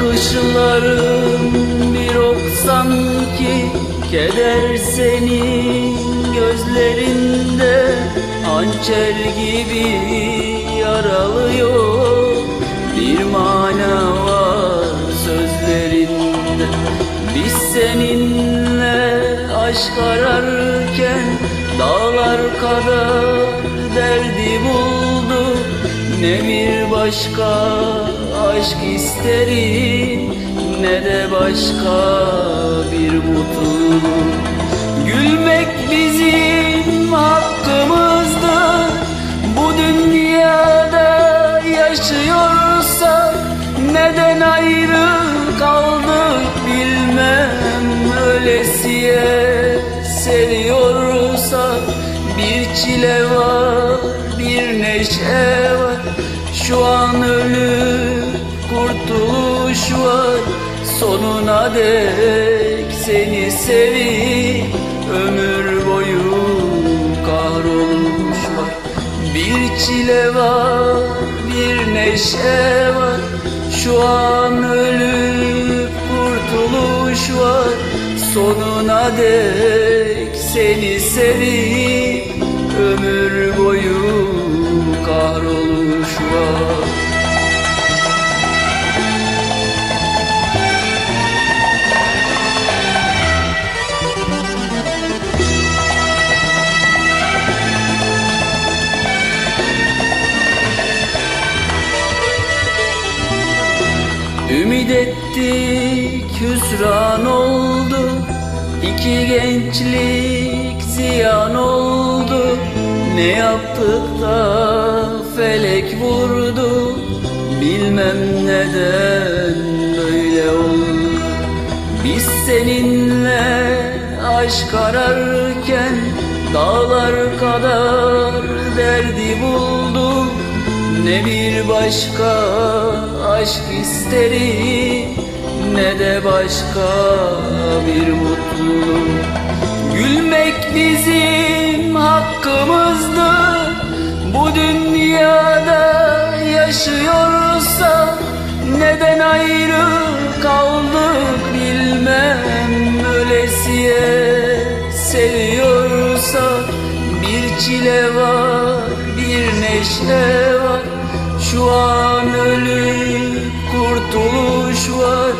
Bakışların bir ok sanki Keder senin gözlerinde. Hançer gibi yaralıyor Bir mana var sözlerinde. Biz seninle aşk ararken Dağlar kadar Ne bir başka aşk isterim Ne de başka bir mutluluk. Gülmek bizim hakkımızdır Bu dünyada yaşıyorsak Neden ayrı kaldık bilmem. Öylesiye seviyorsak Bir çile var, bir neşe var Şu an ölüm, kurtuluş var. Sonuna dek seni sevip Ömür boyu kahrolmuş var. Bir çile var, bir neşe var. Şu an ölüp kurtuluş var. Sonuna dek seni sevip Ümit ettik hüsran oldu. İki gençlik ziyan oldu. Ne yaptık da felek vurdu? Bilmem neden böyle oldu. Biz seninle aşk ararken Dağlar kadar derdi bulduk ne bir başka aşk isterim Ne de başka bir mutluluk. Gülmek bizim hakkımızdır. Bu dünyada yaşıyorsak Neden ayrı kaldık bilmem. Ölesiye seviyorsak Bir çile var bir neşe Şu an ölüm kurtuluş var.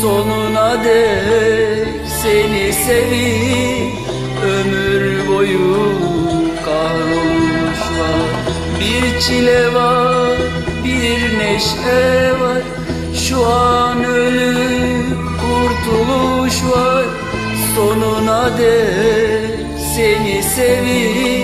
Sonuna dek seni sevip Ömür boyu kahrolmuş var. Bir çile var bir neşe var. Şu an ölüm kurtuluş var. Sonuna dek seni sevip